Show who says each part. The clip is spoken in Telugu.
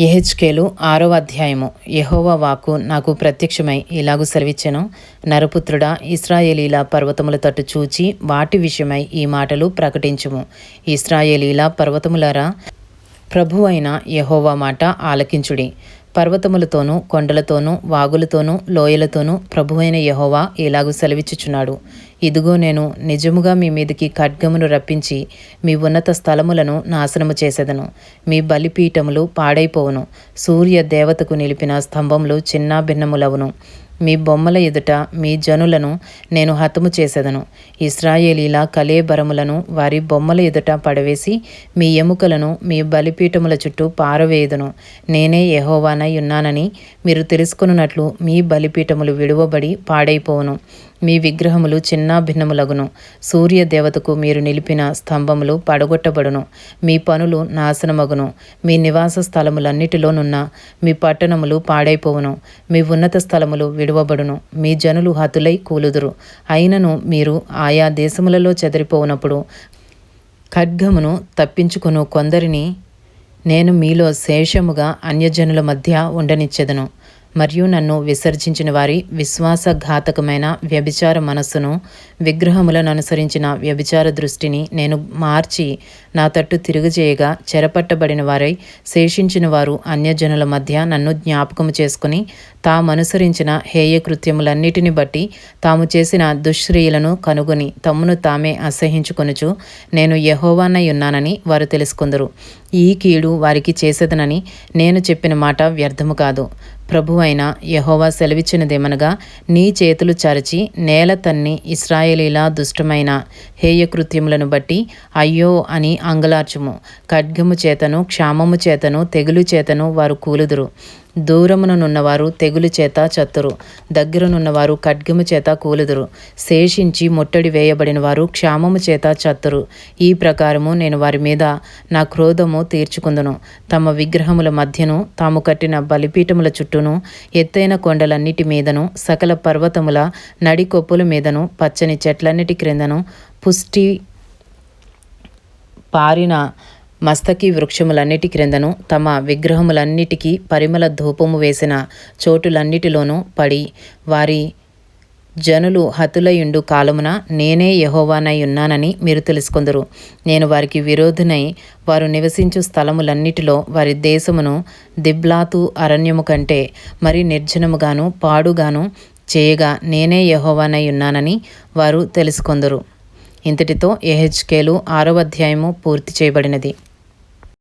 Speaker 1: ఎహెచ్కేలు ఆరవ అధ్యాయము. యహోవా వాకు నాకు ప్రత్యక్షమై ఇలాగు సెలవిచ్చెను. నరపుత్రుడా ఇస్రాయేలీల పర్వతముల తట్టు చూచి వాటి విషయమై ఈ మాటలు ప్రకటించుము. ఇస్రాయేలీల పర్వతములారా ప్రభు అయిన యహోవా మాట ఆలకించుడి. పర్వతములతోనూ కొండలతోనూ వాగులతోనూ లోయలతోనూ ప్రభువైన యహోవా ఇలాగు సెలవిచ్చుచున్నాడు. ఇదిగో నేను నిజముగా మీ మీదికి ఖడ్గమును రప్పించి మీ ఉన్నత స్థలములను నాశనము చేసేదను. మీ బలిపీఠములు పాడైపోవును. సూర్య దేవతకు నిలిపిన స్తంభములు చిన్న భిన్నములవును. మీ బొమ్మల ఎదుట మీ జనులను నేను హతము చేసేదను. ఇస్రాయేలీల కలేబరములను వారి బొమ్మల ఎదుట పడవేసి మీ ఎముకలను మీ బలిపీఠముల చుట్టూ పారవేయదును. నేనే యహోవాన ఉన్నానని మీరు తెలుసుకున్నట్లు మీ బలిపీఠములు విడువబడి పాడైపోవును. మీ విగ్రహములు చిన్న భిన్నములగును. సూర్య దేవతకు మీరు నిలిపిన స్తంభములు పడగొట్టబడును. మీ పనులు నాశనమగును. మీ నివాస స్థలములన్నిటిలోనున్న మీ పట్టణములు పాడైపోవును. మీ ఉన్నత స్థలములు విడువబడును. మీ జనులు హతులై కూలుదురు. అయినను మీరు ఆయా దేశములలో చెదిరిపోవునప్పుడు ఖడ్గమును తప్పించుకును. కొందరిని నేను మీలో శేషముగా అన్యజనుల మధ్య ఉండనిచ్చెదను. మరియు నన్ను విసర్జించిన వారి విశ్వాసఘాతకమైన వ్యభిచార మనస్సును విగ్రహములను అనుసరించిన వ్యభిచార దృష్టిని నేను మార్చి నా తట్టు తిరుగుచేయగా చెరపట్టబడిన వారై శేషించిన వారు అన్యజనుల మధ్య నన్ను జ్ఞాపకము చేసుకుని తామనుసరించిన హేయకృత్యములన్నిటిని బట్టి తాము చేసిన దుశ్శ్రీయులను కనుగొని తమ్మును తామే అసహించుకొనుచు నేను యహోవానై ఉన్నానని వారు తెలుసుకుందరు. ఈ కీడు వారికి చేసేదనని నేను చెప్పిన మాట వ్యర్థము కాదు. ప్రభు అయిన యహోవా సెలవిచ్చినదేమనగా నీ చేతులు చరచి నేల తన్ని ఇస్రాయేలీలా దుష్టమైన హేయకృత్యములను బట్టి అయ్యో అని అంగలార్చుము. ఖడ్గము చేతను క్షామము చేతను తెగులు చేతను వారు కూలుదురు. దూరముననున్నవారు తెగులు చేత చత్తురు. దగ్గరనున్నవారు ఖడ్గము చేత కూలుదురు. శేషించి ముట్టడి వేయబడిన వారు క్షామము చేత చత్తురు. ఈ ప్రకారము నేను వారి మీద నా క్రోధము తీర్చుకుందును. తమ విగ్రహముల మధ్యను తాము కట్టిన బలిపీఠముల చుట్టూను ఎత్తైన కొండలన్నిటి మీదను సకల పర్వతముల నడికొప్పుల మీదను పచ్చని చెట్లన్నిటి క్రిందను పుష్టి పారిన మస్తకి వృక్షములన్నిటి క్రిందను తమ విగ్రహములన్నిటికీ పరిమళ ధూపము వేసిన చోటులన్నిటిలోనూ పడి వారి జనులు హతులయుండు కాలమున నేనే యహోవానై ఉన్నానని మీరు తెలుసుకుందరు. నేను వారికి విరోధునై వారు నివసించు స్థలములన్నిటిలో వారి దేశమును దిబ్లాతు అరణ్యము కంటే మరి నిర్జనముగాను పాడుగాను చేయగా నేనే యహోవానై ఉన్నానని వారు తెలుసుకొందరు. ఇంతటితో ఎహెచ్కేలు ఆరవ అధ్యాయము పూర్తి చేయబడినది.